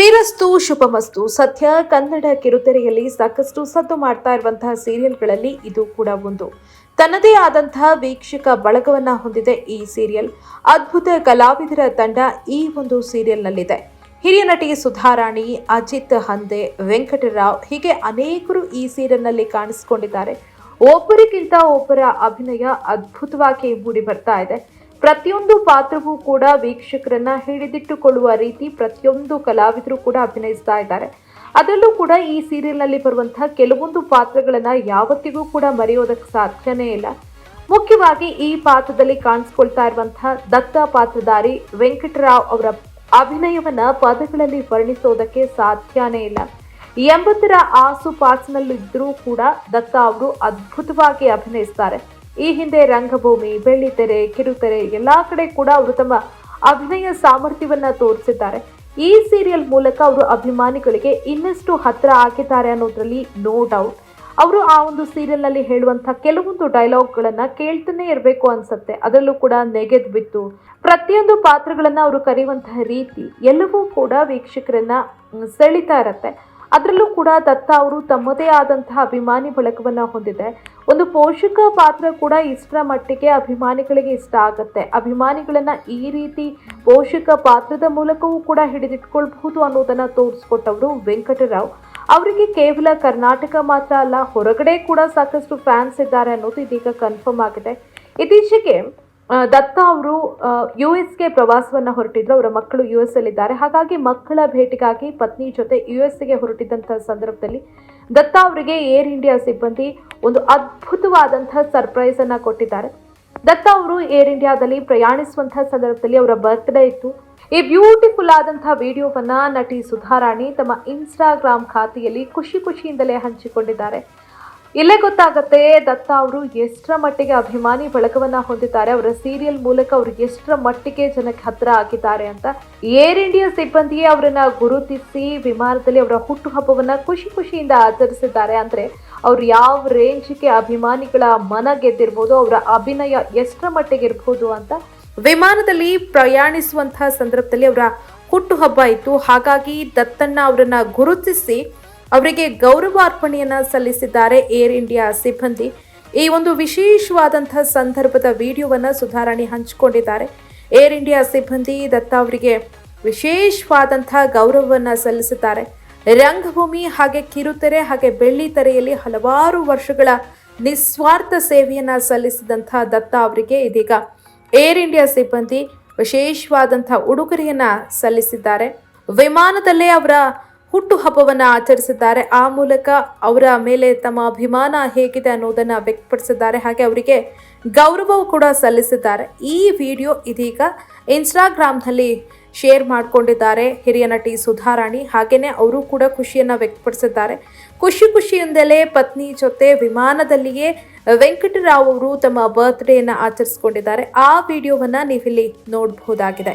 ಶುಭ್ರಸ್ತು ಶುಭಮಸ್ತು. ಸದ್ಯ ಕನ್ನಡ ಕಿರುತೆರೆಯಲ್ಲಿ ಸಾಕಷ್ಟು ಸದ್ದು ಮಾಡ್ತಾ ಇರುವಂತಹ ಸೀರಿಯಲ್ಗಳಲ್ಲಿ ಇದು ಕೂಡ ಒಂದು. ತನ್ನದೇ ಆದಂತಹ ವೀಕ್ಷಕ ಬಳಗವನ್ನ ಹೊಂದಿದೆ ಈ ಸೀರಿಯಲ್. ಅದ್ಭುತ ಕಲಾವಿದರ ತಂಡ ಈ ಒಂದು ಸೀರಿಯಲ್ನಲ್ಲಿದೆ. ಹಿರಿಯ ನಟಿ ಸುಧಾರಾಣಿ, ಅಜಿತ್ ಹಂದೆ, ವೆಂಕಟರಾವ್ ಹೀಗೆ ಅನೇಕರು ಈ ಸೀರಿಯಲ್ನಲ್ಲಿ ಕಾಣಿಸಿಕೊಂಡಿದ್ದಾರೆ. ಒಬ್ಬರಿಗಿಂತ ಒಬ್ಬರ ಅಭಿನಯ ಅದ್ಭುತವಾಗಿ ಮೂಡಿ ಬರ್ತಾ ಇದೆ. ಪ್ರತಿಯೊಂದು ಪಾತ್ರವೂ ಕೂಡ ವೀಕ್ಷಕರನ್ನ ಹಿಡಿದಿಟ್ಟುಕೊಳ್ಳುವ ರೀತಿ ಪ್ರತಿಯೊಂದು ಕಲಾವಿದರು ಕೂಡ ಅಭಿನಯಿಸ್ತಾ ಇದ್ದಾರೆ. ಅದರಲ್ಲೂ ಕೂಡ ಈ ಸೀರಿಯಲ್ನಲ್ಲಿ ಬರುವಂತಹ ಕೆಲವೊಂದು ಪಾತ್ರಗಳನ್ನ ಯಾವತ್ತಿಗೂ ಕೂಡ ಮರೆಯೋದಕ್ಕೆ ಸಾಧ್ಯನೇ ಇಲ್ಲ. ಮುಖ್ಯವಾಗಿ ಈ ಪಾತ್ರದಲ್ಲಿ ಕಾಣಿಸ್ಕೊಳ್ತಾ ಇರುವಂತಹ ದತ್ತ ಪಾತ್ರಧಾರಿ ವೆಂಕಟರಾವ್ ಅವರ ಅಭಿನಯವನ್ನ ಪದಗಳಲ್ಲಿ ವರ್ಣಿಸೋದಕ್ಕೆ ಸಾಧ್ಯನೇ ಇಲ್ಲ. ಎಂಬತ್ತರ ಆಸುಪಾಸಿನಲ್ಲಿದ್ದರೂ ಕೂಡ ದತ್ತ ಅವರು ಅದ್ಭುತವಾಗಿ ಅಭಿನಯಿಸ್ತಾರೆ. ಈ ಹಿಂದೆ ರಂಗಭೂಮಿ, ಬೆಳ್ಳಿತೆರೆ, ಕಿರುತೆರೆ ಎಲ್ಲಾ ಕಡೆ ಕೂಡ ಅವರು ತಮ್ಮ ಅಭಿನಯ ಸಾಮರ್ಥ್ಯವನ್ನ ತೋರಿಸಿದ್ದಾರೆ. ಈ ಸೀರಿಯಲ್ ಮೂಲಕ ಅವರು ಅಭಿಮಾನಿಗಳಿಗೆ ಇನ್ನಷ್ಟು ಹತ್ರ ಹಾಕಿದ್ದಾರೆ ಅನ್ನೋದ್ರಲ್ಲಿ ನೋ ಡೌಟ್ ಅವರು ಆ ಒಂದು ಸೀರಿಯಲ್ನಲ್ಲಿ ಹೇಳುವಂತಹ ಕೆಲವೊಂದು ಡೈಲಾಗ್ಗಳನ್ನು ಕೇಳ್ತಾನೆ ಇರಬೇಕು ಅನ್ಸುತ್ತೆ. ಅದರಲ್ಲೂ ಕೂಡ ನೆಗೆದ್ ಬಿತ್ತು ಪ್ರತಿಯೊಂದು ಪಾತ್ರಗಳನ್ನ ಅವರು ಕರೆಯುವಂತಹ ರೀತಿ ಎಲ್ಲವೂ ಕೂಡ ವೀಕ್ಷಕರನ್ನ ಸೆಳೀತಾ ಇರತ್ತೆ. ಅದರಲ್ಲೂ ಕೂಡ ದತ್ತ ಅವರು ತಮ್ಮದೇ ಆದಂತಹ ಅಭಿಮಾನಿ ಬಳಗವನ್ನ ಹೊಂದಿದೆ. ಒಂದು ಪೋಷಕ ಪಾತ್ರ ಕೂಡ ಇಷ್ಟರ ಮಟ್ಟಿಗೆ ಅಭಿಮಾನಿಗಳಿಗೆ ಇಷ್ಟ ಆಗುತ್ತೆ. ಅಭಿಮಾನಿಗಳನ್ನು ಈ ರೀತಿ ಪೋಷಕ ಪಾತ್ರದ ಮೂಲಕವೂ ಕೂಡ ಹಿಡಿದಿಟ್ಕೊಳ್ಬಹುದು ಅನ್ನೋದನ್ನ ತೋರಿಸ್ಕೊಟ್ಟವರು ವೆಂಕಟರಾವ್. ಅವರಿಗೆ ಕೇವಲ ಕರ್ನಾಟಕ ಮಾತ್ರ ಅಲ್ಲ, ಹೊರಗಡೆ ಕೂಡ ಸಾಕಷ್ಟು ಫ್ಯಾನ್ಸ್ ಇದ್ದಾರೆ ಅನ್ನೋದು ಇದೀಗ ಕನ್ಫರ್ಮ್ ಆಗಿದೆ. ಇತ್ತೀಚೆಗೆ ದತ್ತ ಅವರು ಯು ಎಸ್ಗೆ ಪ್ರವಾಸವನ್ನು ಹೊರಟಿದ್ರು. ಅವರ ಮಕ್ಕಳು ಯು ಎಸ್ ಅಲ್ಲಿದ್ದಾರೆ. ಹಾಗಾಗಿ ಮಕ್ಕಳ ಭೇಟಿಗಾಗಿ ಪತ್ನಿ ಜೊತೆ ಯು ಎಸ್ಗೆ ಹೊರಟಿದ್ದಂತಹ ಸಂದರ್ಭದಲ್ಲಿ ದತ್ತ ಅವರಿಗೆ ಏರ್ ಇಂಡಿಯಾ ಸಿಬ್ಬಂದಿ ಒಂದು ಅದ್ಭುತವಾದಂತಹ ಸರ್ಪ್ರೈಸ್ ಅನ್ನ ಕೊಟ್ಟಿದ್ದಾರೆ. ದತ್ತ ಅವರು ಏರ್ ಇಂಡಿಯಾದಲ್ಲಿ ಪ್ರಯಾಣಿಸುವಂತಹ ಸಂದರ್ಭದಲ್ಲಿ ಅವರ ಬರ್ತ್ಡೇ ಇತ್ತು. ಈ ಬ್ಯೂಟಿಫುಲ್ ಆದಂತಹ ವಿಡಿಯೋವನ್ನ ನಟಿ ಸುಧಾರಾಣಿ ತಮ್ಮ ಇನ್ಸ್ಟಾಗ್ರಾಮ್ ಖಾತೆಯಲ್ಲಿ ಖುಷಿ ಖುಷಿಯಿಂದಲೇ ಹಂಚಿಕೊಂಡಿದ್ದಾರೆ. ಇಲ್ಲೇ ಗೊತ್ತಾಗತ್ತೆ, ದತ್ತ ಅವರು ಎಷ್ಟರ ಮಟ್ಟಿಗೆ ಅಭಿಮಾನಿ ಬಳಗವನ್ನ ಹೊಂದಿದ್ದಾರೆ, ಅವರ ಸೀರಿಯಲ್ ಮೂಲಕ ಅವರು ಎಷ್ಟರ ಮಟ್ಟಿಗೆ ಜನಕ್ಕೆ ಹತ್ರ ಆಗಿದ್ದಾರೆ ಅಂತ. ಏರ್ ಇಂಡಿಯಾ ಸಿಬ್ಬಂದಿಯೇ ಅವರನ್ನ ಗುರುತಿಸಿ ವಿಮಾನದಲ್ಲಿ ಅವರ ಹುಟ್ಟುಹಬ್ಬವನ್ನ ಖುಷಿ ಖುಷಿಯಿಂದ ಆಚರಿಸಿದ್ದಾರೆ ಅಂದ್ರೆ ಅವ್ರು ಯಾವ ರೇಂಜ್ಗೆ ಅಭಿಮಾನಿಗಳ ಮನ ಗೆದ್ದಿರ್ಬೋದು, ಅವರ ಅಭಿನಯ ಎಷ್ಟರ ಮಟ್ಟಿಗೆ ಇರ್ಬೋದು ಅಂತ. ವಿಮಾನದಲ್ಲಿ ಪ್ರಯಾಣಿಸುವಂತಹ ಸಂದರ್ಭದಲ್ಲಿ ಅವರ ಹುಟ್ಟುಹಬ್ಬ ಇತ್ತು. ಹಾಗಾಗಿ ದತ್ತಣ್ಣ ಅವರನ್ನ ಗುರುತಿಸಿ ಅವರಿಗೆ ಗೌರವಾರ್ಪಣೆಯನ್ನು ಸಲ್ಲಿಸಿದ್ದಾರೆ ಏರ್ ಇಂಡಿಯಾ ಸಿಬ್ಬಂದಿ. ಈ ಒಂದು ವಿಶೇಷವಾದಂತಹ ಸಂದರ್ಭದ ವಿಡಿಯೋವನ್ನ ಸುಧಾರಾಣಿ ಹಂಚಿಕೊಂಡಿದ್ದಾರೆ. ಏರ್ ಇಂಡಿಯಾ ಸಿಬ್ಬಂದಿ ದತ್ತ ಅವರಿಗೆ ವಿಶೇಷವಾದಂತಹ ಗೌರವವನ್ನ ಸಲ್ಲಿಸಿದ್ದಾರೆ. ರಂಗಭೂಮಿ ಹಾಗೆ ಕಿರುತೆರೆ ಹಾಗೆ ಬೆಳ್ಳಿ ತೆರೆಯಲ್ಲಿ ಹಲವಾರು ವರ್ಷಗಳ ನಿಸ್ವಾರ್ಥ ಸೇವೆಯನ್ನ ಸಲ್ಲಿಸಿದಂತಹ ದತ್ತ ಅವರಿಗೆ ಇದೀಗ ಏರ್ ಇಂಡಿಯಾ ಸಿಬ್ಬಂದಿ ವಿಶೇಷವಾದಂಥ ಉಡುಗೊರೆಯನ್ನು ಸಲ್ಲಿಸಿದ್ದಾರೆ. ವಿಮಾನದಲ್ಲೇ ಅವರ ಹುಟ್ಟುಹಬ್ಬವನ್ನು ಆಚರಿಸಿದ್ದಾರೆ. ಆ ಮೂಲಕ ಅವರ ಮೇಲೆ ತಮ್ಮ ಅಭಿಮಾನ ಹೇಗಿದೆ ಅನ್ನೋದನ್ನು ವ್ಯಕ್ತಪಡಿಸಿದ್ದಾರೆ. ಹಾಗೆ ಅವರಿಗೆ ಗೌರವವು ಕೂಡ ಸಲ್ಲಿಸಿದ್ದಾರೆ. ಈ ವಿಡಿಯೋ ಇದೀಗ ಇನ್ಸ್ಟಾಗ್ರಾಮ್ನಲ್ಲಿ ಶೇರ್ ಮಾಡಿಕೊಂಡಿದ್ದಾರೆ ಹಿರಿಯ ನಟಿ ಸುಧಾರಾಣಿ. ಹಾಗೆಯೇ ಅವರು ಕೂಡ ಖುಷಿಯನ್ನು ವ್ಯಕ್ತಪಡಿಸಿದ್ದಾರೆ. ಖುಷಿ ಖುಷಿಯಿಂದಲೇ ಪತ್ನಿ ಜೊತೆ ವಿಮಾನದಲ್ಲಿಯೇ ವೆಂಕಟರಾವ್ ಅವರು ತಮ್ಮ ಬರ್ತ್ಡೇಯನ್ನು ಆಚರಿಸಿಕೊಂಡಿದ್ದಾರೆ. ಆ ವಿಡಿಯೋವನ್ನು ನೀವಿಲ್ಲಿ ನೋಡಬಹುದಾಗಿದೆ.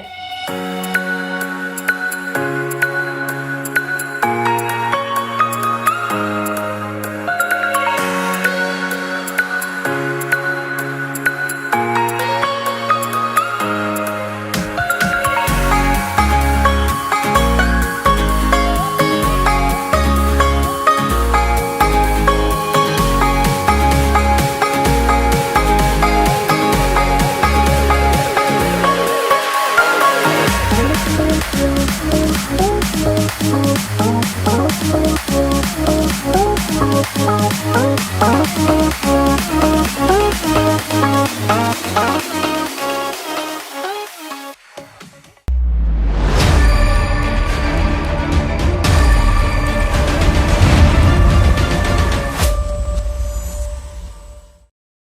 oh